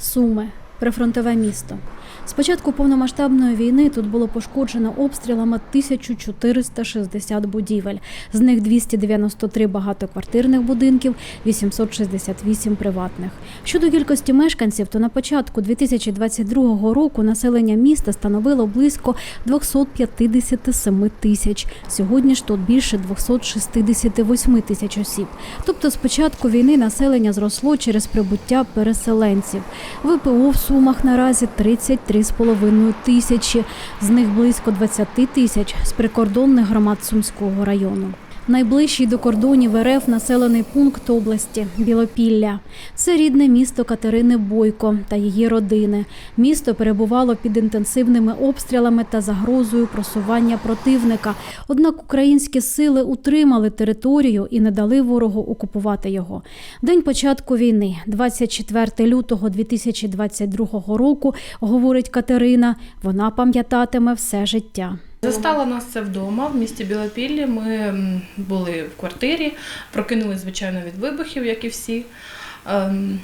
Суми прифронтове місто. З початку повномасштабної війни тут було пошкоджено обстрілами 1460 будівель. З них 293 багатоквартирних будинків, 868 приватних. Щодо кількості мешканців, то на початку 2022 року населення міста становило близько 257 тисяч. Сьогодні ж тут більше 268 тисяч осіб. Тобто з початку війни населення зросло через прибуття переселенців. ВПО в Сумах наразі 33,5 тисячі, з них близько 20 тисяч з прикордонних громад Сумського району. Найближчий до кордонів РФ населений пункт області Білопілля. Це рідне місто Катерини Бойко та її родини. Місто перебувало під інтенсивними обстрілами та загрозою просування противника. Однак українські сили утримали територію і не дали ворогу окупувати його. День початку війни, 24 лютого 2022 року, говорить Катерина. Вона пам'ятатиме все життя. Застала нас це вдома в місті Білопіллі. Ми були в квартирі, прокинулись, звичайно, від вибухів, як і всі. Ем,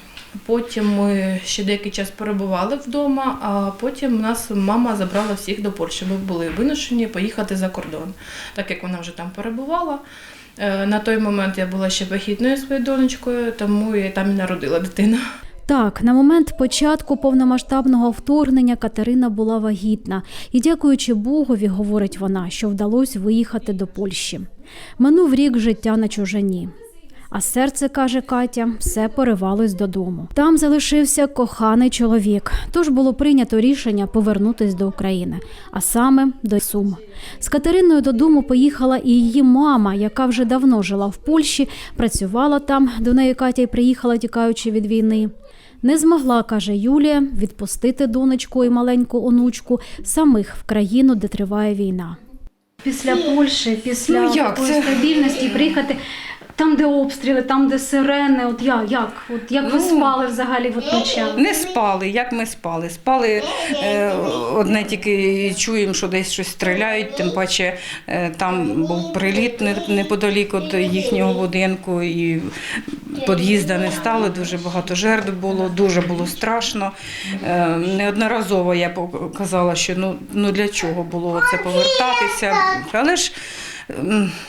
Потім ми ще деякий час перебували вдома, а потім нас мама забрала всіх до Польщі. Ми були вимушені поїхати за кордон, так як вона вже там перебувала. Е, На той момент я була ще вагітною своєю донечкою, тому я там і народила дитину. Так, на момент початку повномасштабного вторгнення Катерина була вагітна, і дякуючи Богові, говорить вона, що вдалося виїхати до Польщі. Минув рік життя на чужині. А серце, каже Катя, все поривалось додому. Там залишився коханий чоловік, тож було прийнято рішення повернутись до України, а саме до Сум. З Катериною додому поїхала і її мама, яка вже давно жила в Польщі, працювала там. До неї Катя й приїхала, тікаючи від війни. Не змогла, каже Юлія, відпустити донечку і маленьку онучку самих в країну, де триває війна. Після Польщі, після Ну, як стабільності приїхати там, де обстріли, там, де сирени. От я як? От як ви Ну, спали взагалі от ночами? Не спали, як ми спали. Спали е, одне тільки чуємо, що десь щось стріляють, тим паче е, там був приліт не- неподалік від їхнього будинку, і під'їзда не стало, дуже багато жертв було, дуже було страшно. Е, неодноразово я казала, що ну, ну для чого було це повертатися. Але ж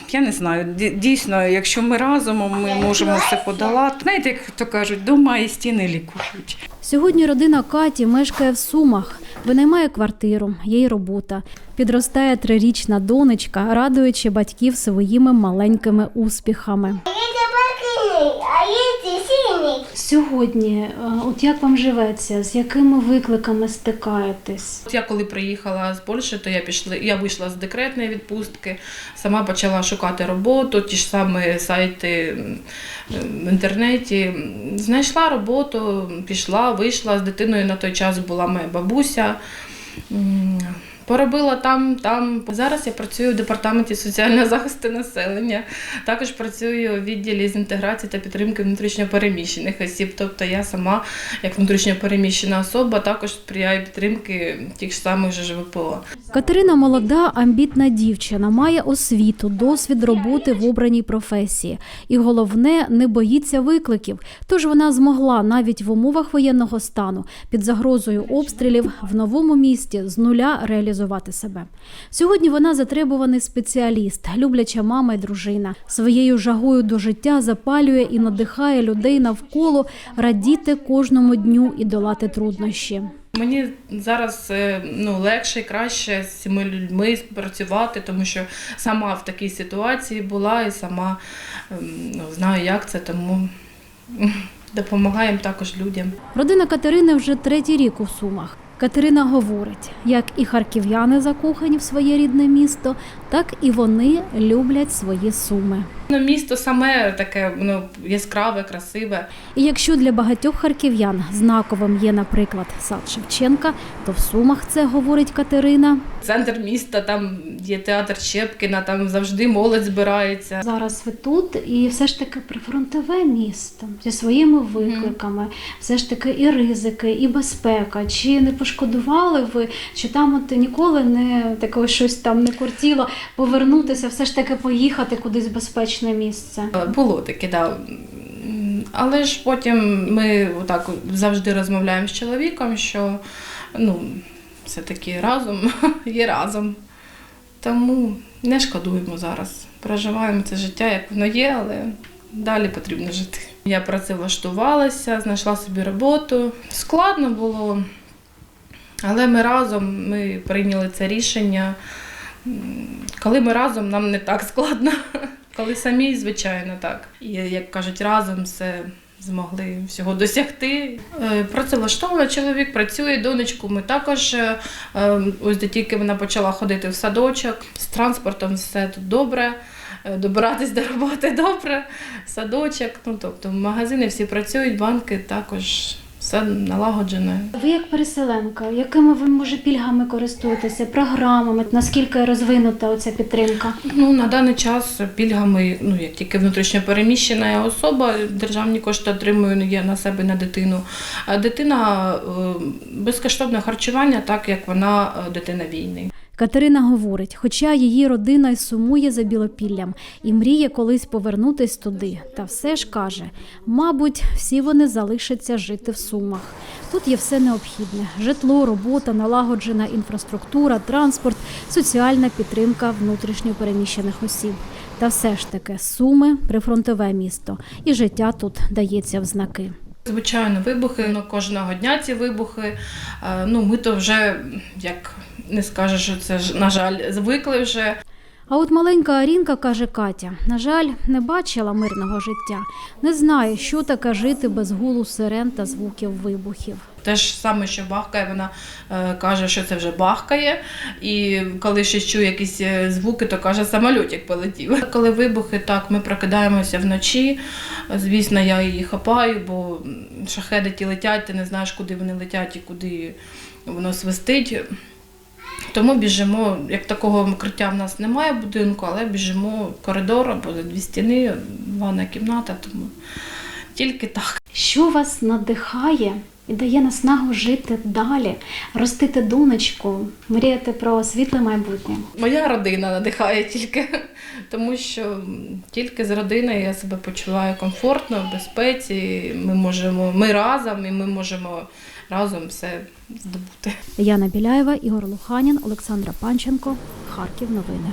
я не знаю, дійсно, якщо ми разом, ми можемо все подолати. Знаєте, як то кажуть, дома і стіни лікують. Сьогодні родина Каті мешкає в Сумах, винаймає квартиру, є й робота. Підростає трирічна донечка, радуючи батьків своїми маленькими успіхами. Сьогодні, е, от як вам живеться, з якими викликами стикаєтесь? От Я коли приїхала з Польщі, то я пішла, я вийшла з декретної відпустки, сама почала шукати роботу, ті ж самі сайти в інтернеті. Знайшла роботу, пішла, вийшла з дитиною. На той час була моя бабуся. Поробила там, там. Зараз я працюю в департаменті соціального захисту населення. Також працюю у відділі з інтеграції та підтримки внутрішньопереміщених осіб. Тобто я сама, як внутрішньопереміщена особа, також сприяю підтримки тих ж самих же ж ВПО. Катерина молода, амбітна дівчина, має освіту, досвід роботи в обраній професії. І головне, не боїться викликів. Тож вона змогла навіть в умовах воєнного стану під загрозою обстрілів в новому місті з нуля реалізувати себе. Сьогодні вона затребуваний спеціаліст, любляча мама і дружина. Своєю жагою до життя запалює і надихає людей навколо радіти кожному дню і долати труднощі. Мені зараз е, ну, легше і краще з цими людьми працювати, тому що сама в такій ситуації була і сама ем, ну, знаю, як це, тому допомагаємо також людям. Родина Катерини вже третій рік у Сумах. Катерина говорить, як і харків'яни закохані в своє рідне місто, так і вони люблять свої суми. Ну, місто саме таке ну, яскраве, красиве. І якщо для багатьох харків'ян знаковим є, наприклад, сад Шевченка, то в Сумах це говорить Катерина. Центр міста, там є театр Щепкіна, там завжди молодь збирається. Зараз ви тут, і все ж таки прифронтове місто зі своїми викликами, все ж таки і ризики, і безпека. Чи не пошкодували ви, чи там от ніколи не таке щось там не кортіло повернутися, все ж таки поїхати кудись в безпечне місце? Е, Було таке, да. Але ж потім ми отак завжди розмовляємо з чоловіком, що ну, все-таки разом є разом. Тому не шкодуємо зараз. Проживаємо це життя, як воно є, але далі потрібно жити. Я працевлаштувалася, знайшла собі роботу. Складно було, але ми разом ми прийняли це рішення. Коли ми разом, нам не так складно. Коли самі, звичайно, так. І як кажуть, разом все змогли всього досягти. Працевлаштовано Працевлаштована чоловік працює, донечку. Ми також е, е, ось де тільки вона почала ходити в садочок. З транспортом все тут добре. е, Добиратись до роботи добре, садочок. Ну тобто магазини всі працюють, банки також все налагоджене. Ви як переселенка, якими ви може пільгами користуєтеся, програмами? Наскільки розвинута оця підтримка? Ну, на даний час пільгами, ну як тільки внутрішньо переміщена особа, державні кошти отримую я є на себе на дитину. Дитина е, безкоштовне харчування, так як вона е, дитина війни. Катерина говорить, хоча її родина й сумує за білопіллям і мріє колись повернутись туди, та все ж каже: мабуть, всі вони залишаться жити в сумах. Тут є все необхідне: житло, робота, налагоджена інфраструктура, транспорт, соціальна підтримка внутрішньо переміщених осіб. Та все ж таки суми прифронтове місто, і життя тут дається в знаки. Звичайно, вибухи, ну, кожного дня ці вибухи. Е, Ну, ми то вже, як не скажеш, що це ж, на жаль, звикли вже. А от маленька Арінка каже Катя: на жаль, не бачила мирного життя, не знає, що таке жити без гулу сирен та звуків вибухів. Те ж саме, що бахкає, вона е, каже, що це вже бахкає. І коли ще чує якісь е, звуки, то каже, самолітик полетів. Коли вибухи, так, ми прокидаємося вночі. Звісно, я її хапаю, бо шахеди ті летять, ти не знаєш, куди вони летять і куди воно свистить. Тому біжимо, як такого укриття в нас немає будинку, але біжимо коридор або за дві стіни, ванна кімната, тому тільки так. Що вас надихає і дає наснагу жити далі, ростити донечку, мріяти про світле майбутнє? Моя родина надихає тільки, тому що тільки з родиною я себе почуваю комфортно, в безпеці. Ми можемо, ми разом і ми можемо разом все здобути. Яна Біляєва, Ігор Луханін, Олександра Панченко, Харків. Новини.